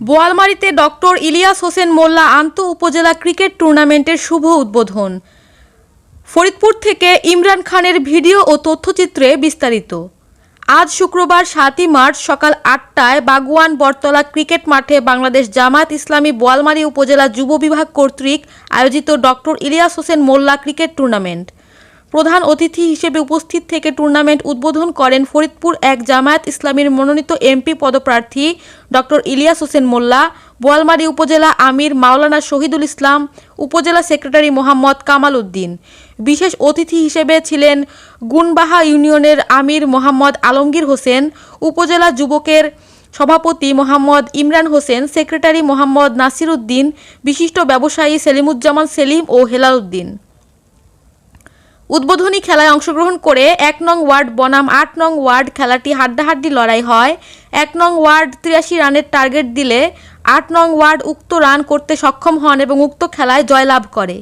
বোয়ালমারীতে doctor Ilias Hossain Molla আন্ত উপজেলা cricket টুর্নামেন্টের শুভ উদ্বোধন। ফরিদপুর থেকে ইমরান খানের ভিডিও ও তথ্যচিত্রে বিস্তারিত। আজ শুক্রবার সাতই মার্চ সকাল আটটায় বাগুয়ান বটতলা ক্রিকেট মাঠে বাংলাদেশ জামাত ইসলামী বোয়ালমারী উপজেলা যুব বিভাগ কর্তৃক আয়োজিত doctor Ilias Hossain Molla cricket tournament. প্রধান অতিথি হিসেবে উপস্থিত থেকে টুর্নামেন্ট উদ্বোধন করেন ফরিদপুর এক জামায়াত ইসলামীর মনোনীত এমপি পদপ্রার্থী ডক্টর ইলিয়াস হোসেন মোল্লা, বোয়ালমারী উপজেলা আমির মাওলানা শহীদুল ইসলাম, উপজেলা সেক্রেটারি মোহাম্মদ কামাল উদ্দিন। বিশেষ অতিথি হিসেবে ছিলেন গুনবাহা ইউনিয়নের আমির মোহাম্মদ আলমগীর হোসেন, উপজেলা যুবকের সভাপতি মোহাম্মদ ইমরান হোসেন, সেক্রেটারি মোহাম্মদ নাসির উদ্দিন, বিশিষ্ট ব্যবসায়ী সেলিমুজ্জামান সেলিম ও হেলাল উদ্দিন। উদ্বোধনী খেলায় অংশগ্রহণ করে এক নং ওয়ার্ড বনাম আট নং ওয়ার্ড খেলাটি হাড্ডাহাড্ডি লড়াই হয়। এক নং ওয়ার্ড তিরাশি রানের টার্গেট দিলে আট নং ওয়ার্ড উক্ত রান করতে সক্ষম হন এবং উক্ত খেলায় জয়লাভ করে।